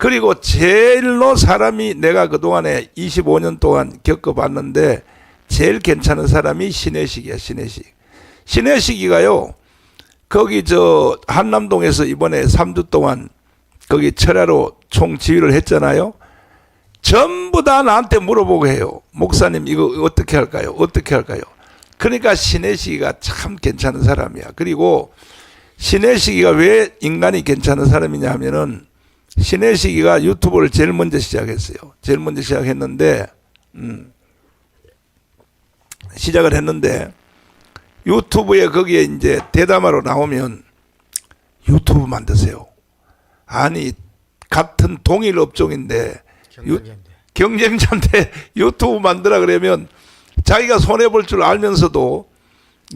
그리고 제일로 사람이 내가 그동안에 25년 동안 겪어봤는데 제일 괜찮은 사람이 신혜식이야, 신혜식. 신혜식이가요, 거기 저 한남동에서 이번에 3주 동안 거기 철야로 총 지휘를 했잖아요. 전부 다 나한테 물어보고 해요. 목사님 이거 어떻게 할까요? 어떻게 할까요? 그러니까 신혜식이가 참 괜찮은 사람이야. 그리고 신혜식이가 왜 인간이 괜찮은 사람이냐 하면은 신혜식이가 유튜브를 제일 먼저 시작했어요. 제일 먼저 시작했는데 음, 시작을 했는데 유튜브에 거기에 이제 대담하러 나오면 유튜브 만드세요. 아니 같은 동일 업종인데 유- 경쟁자인데. 경쟁자인데 유튜브 만들라 그러면 자기가 손해 볼 줄 알면서도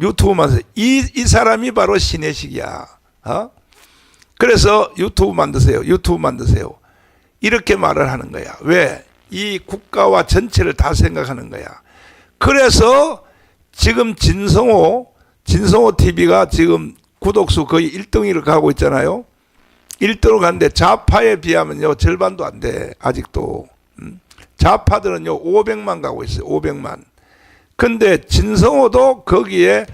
유튜브 만들 이, 이 사람이 바로 신혜식이야. 어? 그래서 유튜브 만드세요. 유튜브 만드세요. 이렇게 말을 하는 거야. 왜? 이 국가와 전체를 다 생각하는 거야. 그래서 지금 진성호, 진성호 TV가 지금 구독수 거의 1등위를 가고 있잖아요. 1등으로 갔는데 좌파에 비하면요 절반도 안 돼. 아직도. 음. 좌파들은요 500만 가고 있어요. 500만. 근데 진성호도 거기에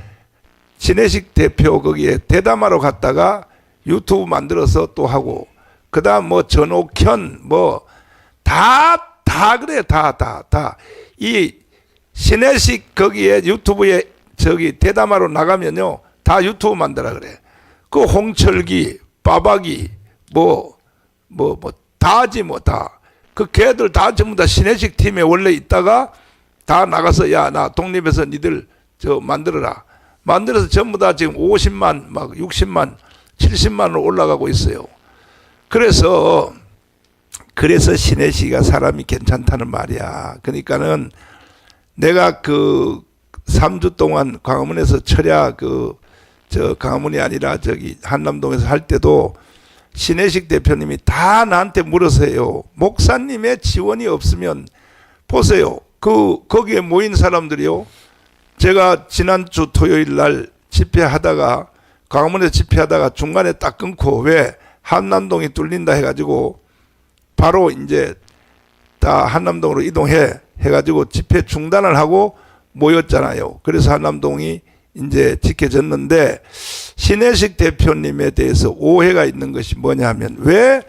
진해식 대표 거기에 대담하러 갔다가 유튜브 만들어서 또 하고 그다음 뭐 전옥현 뭐다다 그래 다 다 다. 이 신혜식 거기에 유튜브에 저기 대담하러 나가면요 다 유튜브 만들라 그래. 그 홍철기 빠박이 뭐 뭐 뭐 다지 뭐 다. 그 걔들 다 전부 다 신혜식 팀에 원래 있다가 다 나가서 야 나 독립해서 니들 저 만들어라. 만들어서 전부 다 지금 50만 막 60만 70만으로 올라가고 있어요 그래서 그래서 신혜식이가 사람이 괜찮다는 말이야 그러니까는 내가 그 3주 동안 광화문에서 철야 그 저 광화문이 아니라 저기 한남동에서 할 때도 신혜식 대표님이 다 나한테 물으세요. 목사님의 지원이 없으면 보세요. 그 거기에 모인 사람들이요. 제가 지난주 토요일 날 집회하다가 광화문에서 집회하다가 중간에 딱 끊고 왜 한남동이 뚫린다 해가지고 바로 이제 다 한남동으로 이동해 해가지고 집회 중단을 하고 모였잖아요. 그래서 한남동이 이제 지켜졌는데 신혜식 대표님에 대해서 오해가 있는 것이 뭐냐 하면 왜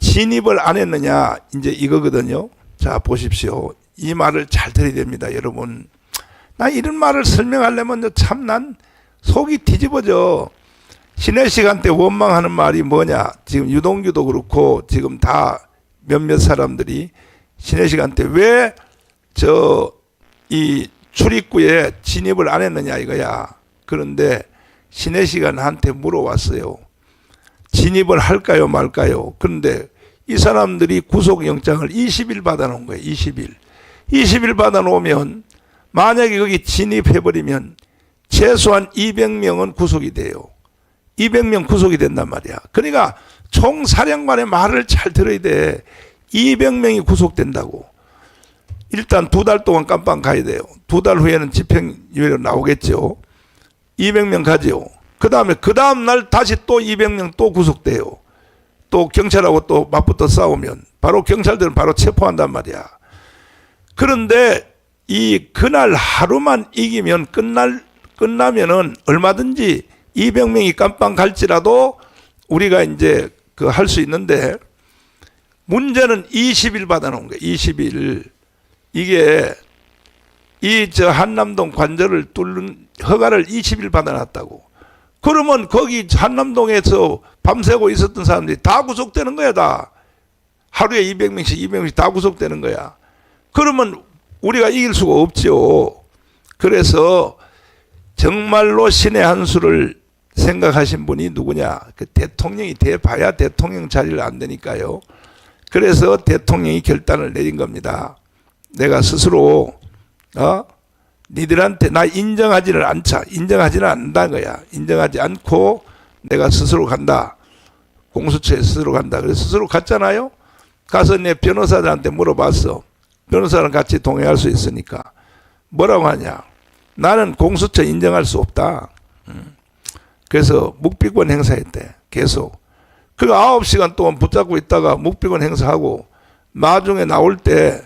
진입을 안 했느냐 이제 이거거든요. 자 보십시오. 이 말을 잘 들어야 됩니다, 여러분. 나 이런 말을 설명하려면 참난 속이 뒤집어져. 신혜식한테 원망하는 말이 뭐냐? 지금 유동규도 그렇고 지금 다 몇몇 사람들이 신혜식한테 왜저 이 출입구에 진입을 안 했느냐 이거야. 그런데 신혜식이 나한테 물어왔어요. 진입을 할까요 말까요? 그런데 이 사람들이 구속영장을 20일 받아놓은 거예요. 20일. 20일 받아놓으면 만약에 거기 진입해버리면 최소한 200명은 구속이 돼요. 200명 구속이 된단 말이야. 그러니까 총사령관의 말을 잘 들어야 돼. 200명이 구속된다고. 일단 두 달 동안 깜빵 가야 돼요. 두 달 후에는 집행유예로 나오겠죠. 200명 가죠. 그 다음에 그 다음 날 다시 또 200명 또 구속돼요. 또 경찰하고 또 맞붙어 싸우면 바로 경찰들은 바로 체포한단 말이야. 그런데 이 그날 하루만 이기면 끝날 끝나면은 얼마든지 200명이 깜빵 갈지라도 우리가 이제 그 할 수 있는데 문제는 20일 받아놓은 거예요. 20일 이게 이 저 한남동 관절을 뚫는 허가를 20일 받아놨다고. 그러면 거기 한남동에서 밤새고 있었던 사람들이 다 구속되는 거야 다. 하루에 200명씩 200명씩 다 구속되는 거야. 그러면 우리가 이길 수가 없죠. 그래서 정말로 신의 한 수를 생각하신 분이 누구냐? 그 대통령이 돼 봐야 대통령 자리를 안 되니까요. 그래서 대통령이 결단을 내린 겁니다. 내가 스스로 어? 니들한테 나 인정하지를 않자. 인정하지는 않는다는 거야. 인정하지 않고 내가 스스로 간다. 공수처에 스스로 간다. 그래서 스스로 갔잖아요. 가서 내 변호사들한테 물어봤어. 변호사랑 같이 동행할 수 있으니까. 뭐라고 하냐 나는 공수처 인정할 수 없다 음. 그래서 묵비권 행사했대 계속 그러니까 9시간 동안 붙잡고 있다가 묵비권 행사하고 나중에 나올 때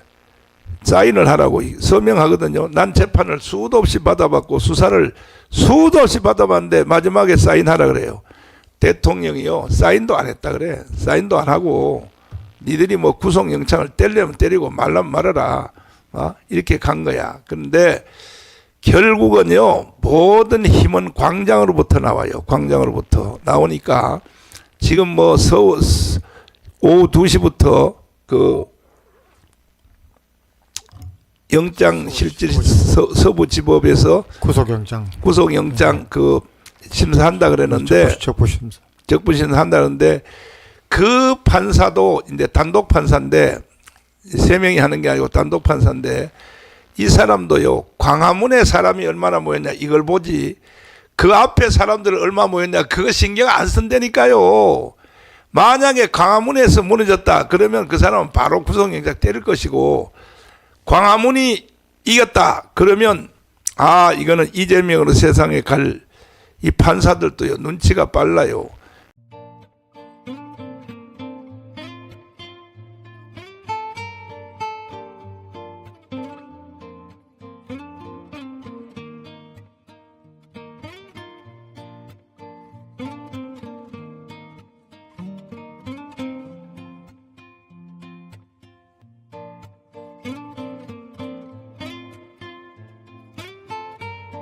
사인을 하라고 서명하거든요. 난 재판을 수도 없이 받아봤고 수사를 수도 없이 받아봤는데 마지막에 사인하라 그래요. 대통령이요 사인도 안 했다 그래. 사인도 안 하고 니들이 뭐 구속영장을 때리려면 때리고 말라면 말아라. 어? 이렇게 간 거야. 그런데 결국은요 모든 힘은 광장으로부터 나와요. 광장으로부터. 나오니까 지금 뭐 서울 오후 2시부터 그 영장 실질 서, 서부지법에서 구속 영장. 구속 영장 그 심사한다 그랬는데 적부심사. 적부심 한다는데 그 판사도 이제 단독 판사인데 세 명이 하는 게 아니고 단독 판사인데 이 사람도요 광화문에 사람이 얼마나 모였냐 이걸 보지. 그 앞에 사람들 얼마 모였냐 그거 신경 안 쓴다니까요. 만약에 광화문에서 무너졌다 그러면 그 사람은 바로 구속영장 때릴 것이고 광화문이 이겼다 그러면 아 이거는 이재명으로 세상에 갈 이 판사들도요 눈치가 빨라요